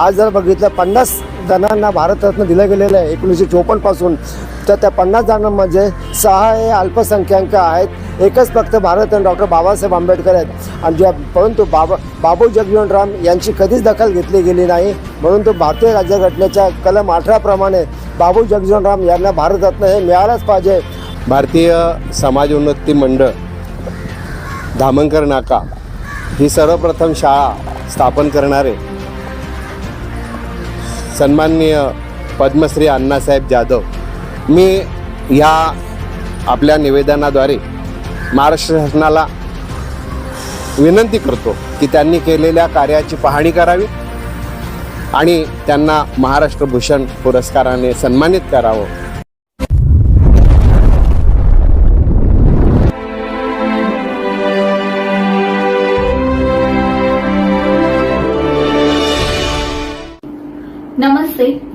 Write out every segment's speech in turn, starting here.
आज जर बघितलं पन्नास जणांना भारतरत्न दिलं गेलेलं आहे एकोणीसशे चोपन्नपासून तर त्या पन्नास जणांमध्ये सहा हे अल्पसंख्याक आहेत. एकच फक्त भारतरत्न डॉक्टर बाबासाहेब आंबेडकर आहेत. आणि ज्या परंतु बाबा बाबू जगजीवनराम यांची कधीच दखल घेतली गेली नाही. म्हणून तो भारतीय राज्यघटनेच्या कलम अठराप्रमाणे बाबू जगजीवनराम यांना भारतरत्न हे मिळालंच पाहिजे. भारतीय समाज उन्नती मंडळ धामणकर नाका ही सर्वप्रथम शाळा स्थापन करणारे सन्माननीय पद्मश्री अण्णासाहेब जाधव. मी ह्या आपल्या निवेदनाद्वारे महाराष्ट्र शासनाला विनंती करतो की त्यांनी केलेल्या कार्याची पाहणी करावी आणि त्यांना महाराष्ट्र भूषण पुरस्काराने सन्मानित करावं.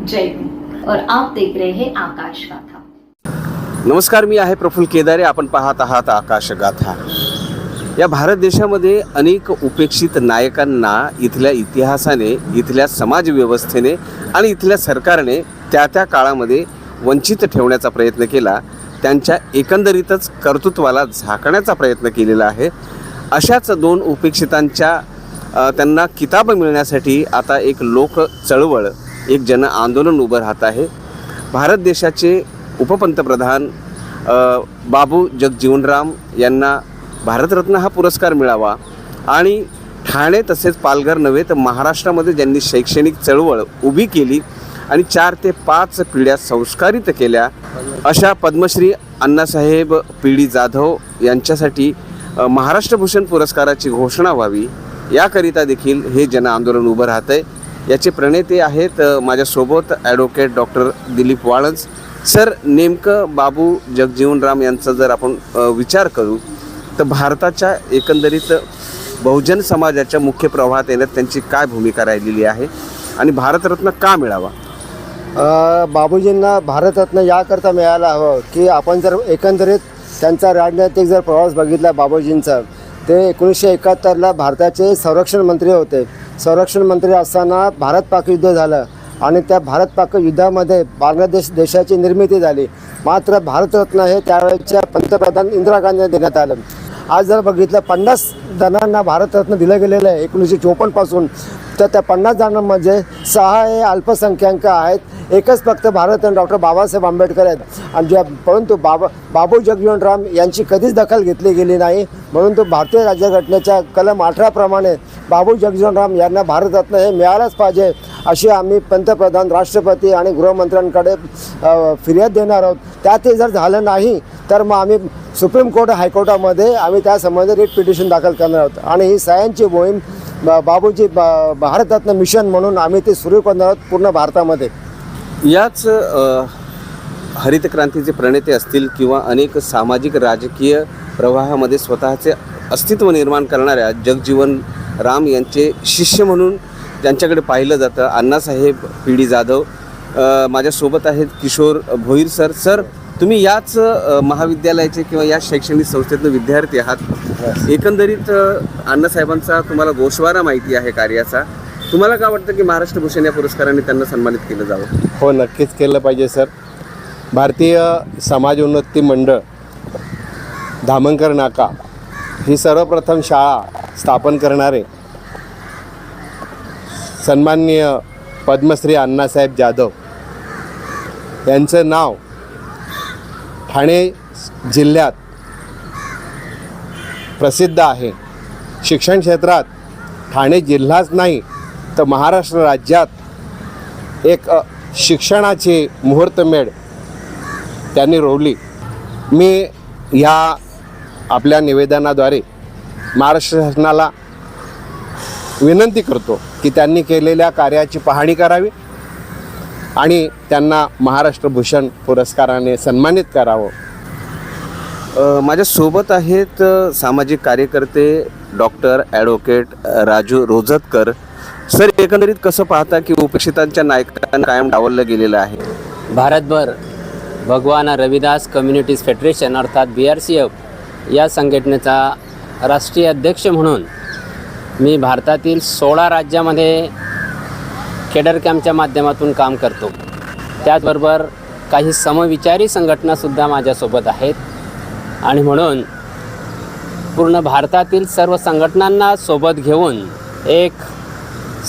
जय हिंद। और आप देख रहे हैं आकाश गाथा। नमस्कार मी आहे प्रफुल्ल केदारे. आपण पाहत आहात आकाशगाथा या भारत देशामध्ये अनेक उपेक्षित नायकांना इथल्या इतिहासाने इथल्या समाजव्यवस्थेने आणि इथल्या सरकारने त्या त्या काळामध्ये वंचित ठेवण्याचा प्रयत्न केला. त्यांच्या एकंदरीतच कर्तृत्वाला झाकण्याचा प्रयत्न केलेला आहे. अशाच दोन उपेक्षितांच्या त्यांना किताब मिळण्यासाठी आता एक लोक चळवळ एक जन आंदोलन उभं राहत आहे. भारत देशाचे उपपंतप्रधान बाबू जगजीवनराम यांना भारतरत्न हा पुरस्कार मिळावा आणि ठाणे तसेच पालघर नव्हे तर महाराष्ट्रामध्ये ज्यांनी शैक्षणिक चळवळ उभी केली आणि चार ते पाच पिढ्या संस्कारित केल्या अशा पद्मश्री अण्णासाहेब पिढी जाधव यांच्यासाठी महाराष्ट्रभूषण महाराष्ट्र भूषण पुरस्काराची घोषणा व्हावी. याकरिता देखील हे जन आंदोलन उभं राहतं आहे याचे प्रणेते आहेत माझ्यासोबत advocate doctor Dilip Walanj. Sir नेमकं बाबू जगजीवनराम यांचा जर आपण विचार करू तर भारताच्या एकंदरीत बहुजन समाजाच्या मुख्य प्रवाहात येण्यात त्यांची काय भूमिका राहिलेली आहे आणि भारतरत्न का मिळावा? बाबूजींना भारतरत्न याकरता मिळायला हवं की आपण जर एकंदरीत त्यांचा राजनैतिक जर प्रवास बघितला बाबूजींचा ते एकोणीसशे एकाहत्तरला भारताचे संरक्षण मंत्री होते. संरक्षण मंत्री असताना भारत पाक युद्ध झालं आणि त्या भारत पाक युद्धामध्ये बांगलादेश देशाची निर्मिती झाली. मात्र भारतरत्न हे त्यावेळेच्या पंतप्रधान इंदिरा गांधी देण्यात आलं. आज जर बघितलं पन्नास जणांना भारतरत्न दिलं गेलेलं आहे एकोणीसशे चोपन्नपासून तर त्या पन्नास जणांमध्ये सहा हे अल्पसंख्याक आहेत. एकच फक्त भारत आणि डॉक्टर बाबासाहेब आंबेडकर आहेत. आणि ज्या परंतु बाबा बाबू जगजीवनराम यांची कधीच दखल घेतली गेली नाही. म्हणून तो भारतीय राज्यघटनेच्या कलम अठराप्रमाणे बाबू जगजीवनराम यांना भारतरत्न हे मिळालंच पाहिजे अशी आम्ही पंतप्रधान राष्ट्रपती आणि गृहमंत्र्यांकडे फिर्याद देणार आहोत. त्यातही जर झालं नाही तर मग आम्ही सुप्रीम कोर्ट हायकोर्टामध्ये आम्ही त्यासंबंधी रिट पिटिशन दाखल करणार आहोत. आणि ही सह्यांची मोहीम ब- बाबूजी भारतरत्न मिशन म्हणून आम्ही ती सुरू करणार आहोत पूर्ण भारतामध्ये. याच हरित क्रांतीचे प्रणेते असतील किंवा अनेक सामाजिक राजकीय प्रवाहामध्ये स्वतःचे अस्तित्व निर्माण करणाऱ्या जगजीवन राम यांचे शिष्य म्हणून ज्यांच्याकडे पाहिलं जातं अण्णासाहेब पी डी जाधव माझ्यासोबत आहेत किशोर भोईर सर. सर तुम्ही याच महाविद्यालयाचे किंवा या शैक्षणिक संस्थेतून विद्यार्थी आहात. एकंदरीत अण्णासाहेबांचा तुम्हाला गोषवारा माहिती आहे कार्याचा. तुम्हाला काय वाटतं की महाराष्ट्र भूषण या पुरस्काराने त्यांना सन्मानित केलं जावं? हो नक्कीच केलं पाहिजे सर. भारतीय समाज उन्नती मंडळ धामणकर नाका ही सर्वप्रथम शाळा स्थापन करणारे सन्माननीय पद्मश्री अण्णासाहेब जाधव यांचं नाव ठाणे जिल्ह्यात प्रसिद्ध आहे. शिक्षण क्षेत्रात ठाणे जिल्हाच नाही तर महाराष्ट्र राज्यात एक शिक्षणाची मुहूर्तमेढ त्यांनी रोवली. मी ह्या आपल्या निवेदनाद्वारे महाराष्ट्र शासनाला विनंती करतो की त्यांनी केलेल्या कार्याची पाहणी करावी आणि त्यांना महाराष्ट्र भूषण पुरस्काराने सन्मानित करावं. माझ्यासोबत आहेत सामाजिक कार्यकर्ते doctor advocate Raju Rojatkar. Sir एकंदरीत कसं पाहता की उपेक्षितांच्या नायकांना कायम डावललं गेलेलं आहे? भारतभर भगवान रविदास कम्युनिटीज फेडरेशन अर्थात बी आर सी एफ या संघटनेचा राष्ट्रीय अध्यक्ष म्हणून मी भारतातील सोळा राज्यामध्ये केडर कॅम्पच्या माध्यमातून काम करतो. त्याचबरोबर काही समविचारी संघटनासुद्धा माझ्यासोबत आहेत. आणि म्हणून पूर्ण भारतातील सर्व संघटनांना सोबत घेऊन एक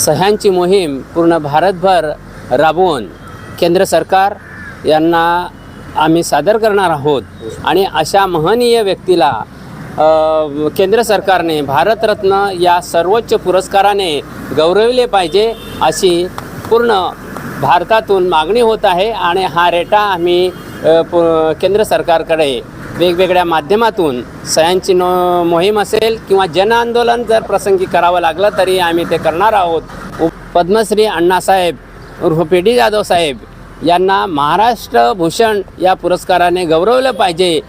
सह्यांची मोहीम पूर्ण भारतभर राबवून केंद्र सरकार यांना आम्ही सादर करणार आहोत. आणि अशा महनीय व्यक्तीला केंद्र सरकारने भारतरत्न या सर्वोच्च पुरस्काराने गौरविले पाहिजे अशी पूर्ण भारतातून मागणी होत आहे. आणि हा रेटा आम्ही केंद्र सरकारकडे वेगवेगळ्या माध्यमातून सह्यांची नो मोहीम असेल किंवा जनआंदोलन जर प्रसंगी करावं लागलं तरी आम्ही ते करणार आहोत. पद्मश्री अण्णासाहेब उर्फ पी डी जाधव साहेब यांना महाराष्ट्र भूषण या पुरस्काराने गौरवलं पाहिजे.